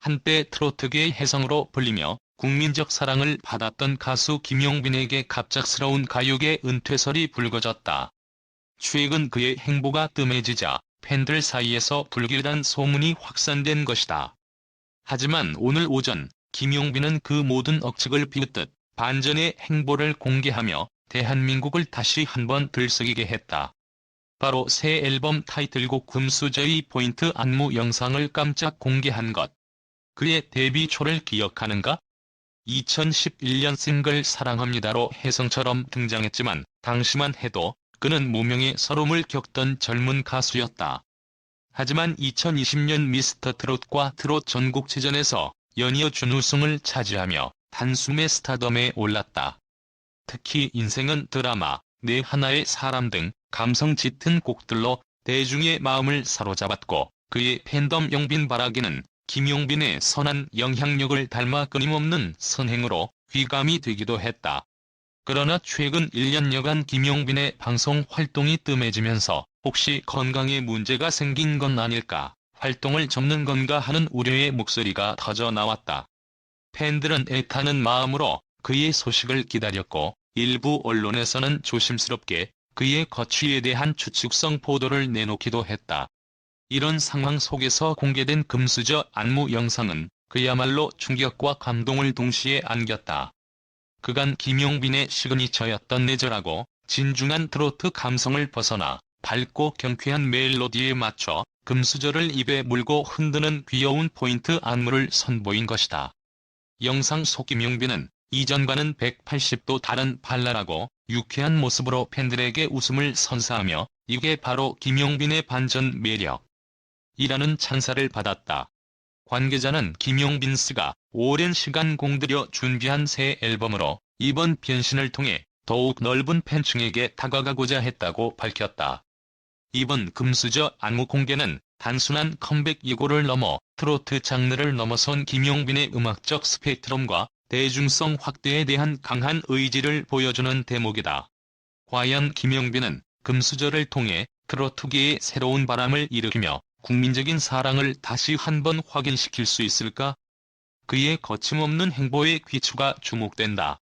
한때 트로트계의 혜성으로 불리며 국민적 사랑을 받았던 가수 김용빈에게 갑작스러운 가요계 은퇴설이 불거졌다. 최근 그의 행보가 뜸해지자 팬들 사이에서 불길한 소문이 확산된 것이다. 하지만 오늘 오전 김용빈은 그 모든 억측을 비웃듯 반전의 행보를 공개하며 대한민국을 다시 한번 들썩이게 했다. 바로 새 앨범 타이틀곡 금수저의 포인트 안무 영상을 깜짝 공개한 것. 그의 데뷔 초를 기억하는가? 2011년 싱글 사랑합니다로 혜성처럼 등장했지만 당시만 해도 그는 무명의 서름을 겪던 젊은 가수였다. 하지만 2020년 미스터 트롯과 트롯 전국체전에서 연이어 준우승을 차지하며 단숨에 스타덤에 올랐다. 특히 인생은 드라마, 내 하나의 사람 등 감성 짙은 곡들로 대중의 마음을 사로잡았고 그의 팬덤 용빈 바라기는 김용빈의 선한 영향력을 닮아 끊임없는 선행으로 귀감이 되기도 했다. 그러나 최근 1년여간 김용빈의 방송 활동이 뜸해지면서 혹시 건강에 문제가 생긴 건 아닐까, 활동을 접는 건가 하는 우려의 목소리가 터져 나왔다. 팬들은 애타는 마음으로 그의 소식을 기다렸고 일부 언론에서는 조심스럽게 그의 거취에 대한 추측성 보도를 내놓기도 했다. 이런 상황 속에서 공개된 금수저 안무 영상은 그야말로 충격과 감동을 동시에 안겼다. 그간 김용빈의 시그니처였던 내절하고 진중한 트로트 감성을 벗어나 밝고 경쾌한 멜로디에 맞춰 금수저를 입에 물고 흔드는 귀여운 포인트 안무를 선보인 것이다. 영상 속 김용빈은 이전과는 180도 다른 발랄하고 유쾌한 모습으로 팬들에게 웃음을 선사하며 이게 바로 김용빈의 반전 매력. 이라는 찬사를 받았다. 관계자는 김용빈 씨가 오랜 시간 공들여 준비한 새 앨범으로 이번 변신을 통해 더욱 넓은 팬층에게 다가가고자 했다고 밝혔다. 이번 금수저 안무 공개는 단순한 컴백 예고를 넘어 트로트 장르를 넘어선 김용빈의 음악적 스펙트럼과 대중성 확대에 대한 강한 의지를 보여주는 대목이다. 과연 김용빈은 금수저를 통해 트로트계의 새로운 바람을 일으키며 국민적인 사랑을 다시 한번 확인시킬 수 있을까? 그의 거침없는 행보의 귀추가 주목된다.